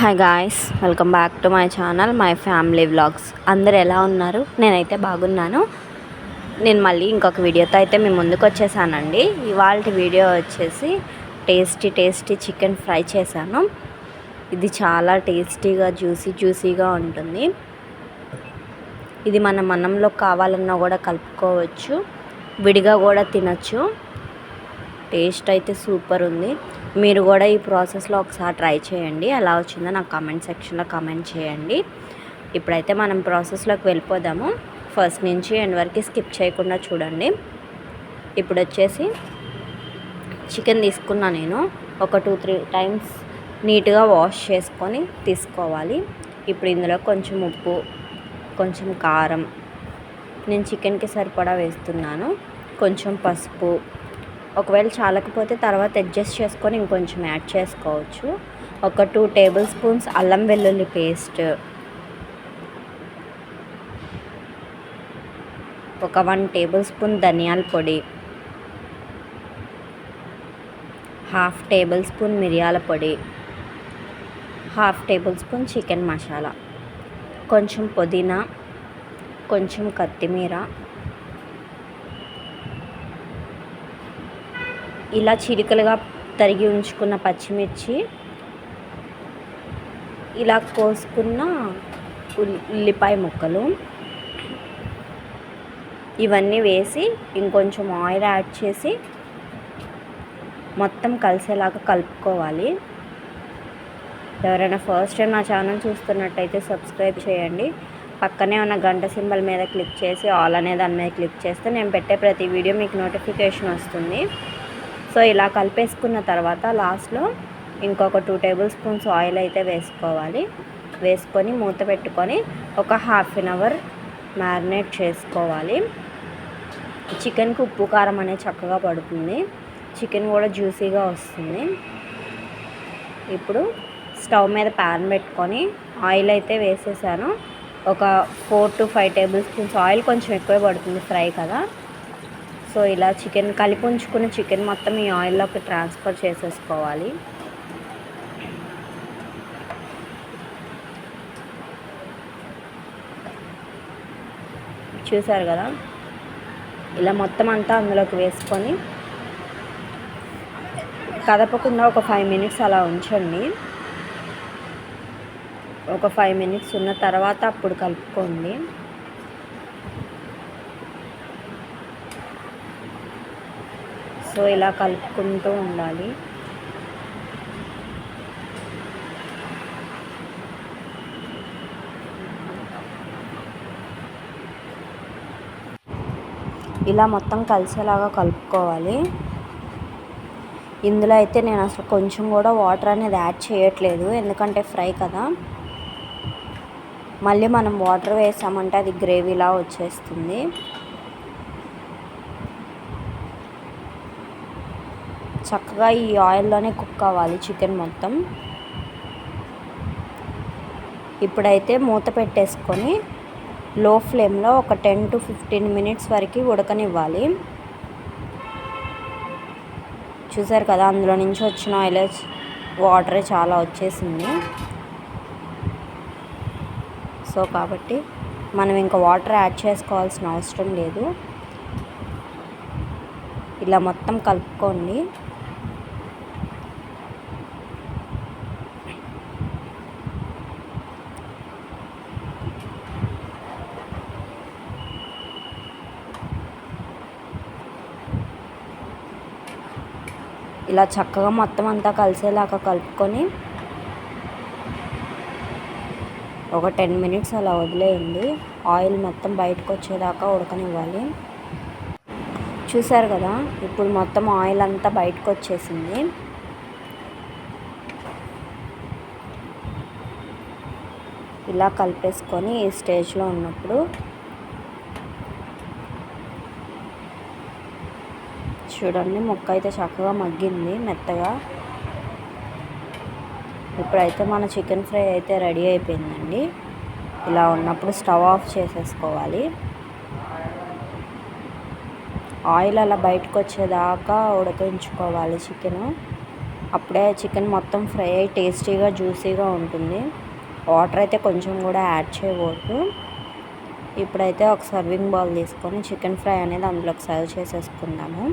Hi guys welcome back to my channel my family vlogs అందరు ఎలా ఉన్నారు? నేనైతే బాగున్నాను. నేను మళ్ళీ ఇంకొక వీడియోతో అయితే మీ ముందుకు వచ్చేసానండి. ఇవాళ వీడియో వచ్చేసి టేస్టీ టేస్టీ చికెన్ ఫ్రై చేశాను. ఇది చాలా టేస్టీగా జ్యూసీ జ్యూసీగా ఉంటుంది. ఇది మన మనంలో కావాలన్నా కూడా కలుపుకోవచ్చు. విడిగా కూడా తినచ్చు. టేస్ట్ అయితే సూపర్ ఉంది. మీరు కూడా ఈ ప్రాసెస్లో ఒకసారి ట్రై చేయండి. ఎలా వచ్చిందో నాకు కామెంట్ సెక్షన్లో కామెంట్ చేయండి. ఇప్పుడైతే మనం ప్రాసెస్లోకి వెళ్ళిపోదాము. ఫస్ట్ నుంచి ఎండ్ వరకు స్కిప్ చేయకుండా చూడండి. ఇప్పుడు వచ్చేసి చికెన్ తీసుకున్నా నేను. ఒక టూ త్రీ టైమ్స్ నీట్గా వాష్ చేసుకొని తీసుకోవాలి. ఇప్పుడు ఇందులో కొంచెం ఉప్పు కొంచెం కారం. నేను చికెన్కి సరిపడా వేస్తున్నాను. కొంచెం పసుపు ఒకవేళ చాలకపోతే తర్వాత అడ్జస్ట్ చేసుకొని ఇంకొంచెం యాడ్ చేసుకోవచ్చు. ఒక టూ టేబుల్ స్పూన్స్ అల్లం వెల్లుల్లి పేస్ట్ ఒక వన్ టేబుల్ స్పూన్ ధనియాల పొడి. హాఫ్ టేబుల్ స్పూన్ మిరియాల పొడి. Half tablespoon chicken masala కొంచెం పుదీనా కొంచెం కొత్తిమీర ఇలా చిలికలుగా తరిగి ఉంచుకున్న పచ్చిమిర్చి ఇలా కోసుకున్న ఉల్లిపాయ ముక్కలు ఇవన్నీ వేసి ఇంకొంచెం ఆయిల్ యాడ్ చేసి మొత్తం కలిసేలాగా కలుపుకోవాలి. ఎవరైనా ఫస్ట్ టైం నా ఛానల్ చూస్తున్నట్టయితే సబ్స్క్రైబ్ చేయండి. పక్కనే ఉన్న గంట సింబల్ మీద క్లిక్ చేసి ఆల్ అనే దాని మీద క్లిక్ చేస్తే నేను పెట్టే ప్రతి వీడియో మీకు నోటిఫికేషన్ వస్తుంది. సో ఇలా కలిపేసుకున్న తర్వాత లాస్ట్లో ఇంకొక టూ టేబుల్ స్పూన్స్ ఆయిల్ అయితే వేసుకోవాలి. వేసుకొని మూత పెట్టుకొని ఒక హాఫ్ అన్ అవర్ మ్యారినేట్ చేసుకోవాలి. చికెన్కి ఉప్పు కారం అనేది చక్కగా పడుతుంది. చికెన్ కూడా జ్యూసీగా వస్తుంది. ఇప్పుడు స్టవ్ మీద ప్యాన్ పెట్టుకొని ఆయిల్ అయితే వేసేసాను. ఒక four to five tablespoons oil కొంచెం ఎక్కువే పడుతుంది ఫ్రై కదా. సో ఇలా చికెన్ కలిపి ఉంచుకున్న చికెన్ మొత్తం ఈ ఆయిల్లోకి ట్రాన్స్ఫర్ చేసేసుకోవాలి. చూసారు కదా? ఇలా మొత్తం అంతా అందులోకి వేసుకొని కదపకుండా ఒక ఫైవ్ మినిట్స్ అలా ఉంచండి. ఒక ఫైవ్ మినిట్స్ ఉన్న తర్వాత అప్పుడు కలుపుకోండి. సో ఇలా కలుపుకుంటూ ఉండాలి. ఇలా మొత్తం కలిసేలాగా కలుపుకోవాలి. ఇందులో అయితే నేను అసలు కొంచెం కూడా వాటర్ అనేది యాడ్ చేయట్లేదు ఎందుకంటే ఫ్రై కదా. మళ్ళీ మనం వాటర్ వేసామంటే అది గ్రేవీలా వచ్చేస్తుంది. చక్కగా ఈ ఆయిల్లోనే కుక్ అవ్వాలి చికెన్ మొత్తం. ఇప్పుడైతే మూత పెట్టేసుకొని లో ఫ్లేమ్లో ఒక టెన్ టు ఫిఫ్టీన్ మినిట్స్ వరకు ఉడకనివ్వాలి. చూసారు కదా అందులో నుంచి వచ్చిన ఆయిల్ వాటరే చాలా వచ్చేసింది. సో కాబట్టి మనం ఇంకా వాటర్ యాడ్ చేసుకోవాల్సిన అవసరం లేదు. ఇలా మొత్తం కలుపుకోండి. ఇలా చక్కగా మొత్తం అంతా కలిసేలాగా కలుపుకొని ఒక టెన్ మినిట్స్ అలా వదిలేయండి. ఆయిల్ మొత్తం బయటకు వచ్చేదాకా ఉడకనివ్వాలి. చూసారు కదా? ఇప్పుడు మొత్తం ఆయిల్ అంతా బయటకు వచ్చేసింది. ఇలా కలిపేసుకొని ఈ స్టేజ్లో ఉన్నప్పుడు చూడండి ముక్క అయితే చక్కగా మగ్గింది మెత్తగా. ఇప్పుడైతే మన చికెన్ ఫ్రై అయితే రెడీ అయిపోయిందండి. ఇలా ఉన్నప్పుడు స్టవ్ ఆఫ్ చేసేసుకోవాలి. ఆయిల్ అలా బయటకు వచ్చేదాకా ఉడకించుకోవాలి చికెను. అప్పుడే చికెన్ మొత్తం ఫ్రై అయ్యి టేస్టీగా జ్యూసీగా ఉంటుంది. వాటర్ అయితే కొంచెం కూడా యాడ్ చేయకూడదు. ఇప్పుడైతే ఒక సర్వింగ్ బౌల్ తీసుకొని చికెన్ ఫ్రై అనేది అందులోకి సర్వ్ చేసేసుకుందాము.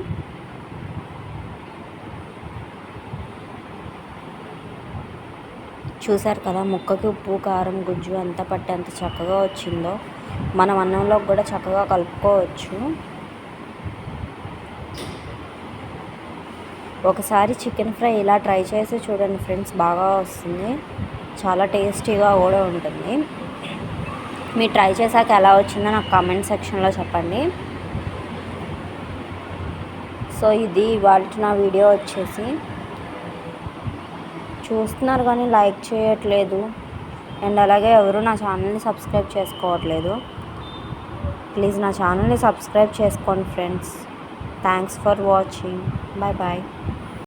చూసారు కదా ముక్కకి ఉప్పు కారం గుజ్జు అంతా పట్టి అంత చక్కగా వచ్చిందో. మనం అన్నంలో కూడా చక్కగా కలుపుకోవచ్చు. ఒకసారి చికెన్ ఫ్రై ఇలా ట్రై చేసి చూడండి ఫ్రెండ్స్ బాగా వస్తుంది. చాలా టేస్టీగా కూడా ఉంటుంది. మీరు ట్రై చేశాక ఎలా వచ్చిందో నాకు కామెంట్ సెక్షన్లో చెప్పండి. సో ఇది ఇవాళ నా వీడియో వచ్చేసి. చూస్తున్నారు కానీ లైక్ చేయట్లేదు. అండ్ అలాగే ఎవరు నా ఛానల్ని సబ్స్క్రైబ్ చేసుకోవట్లేదు. ప్లీజ్ నా ఛానల్ని సబ్స్క్రైబ్ చేసుకోండి friends thanks for watching bye bye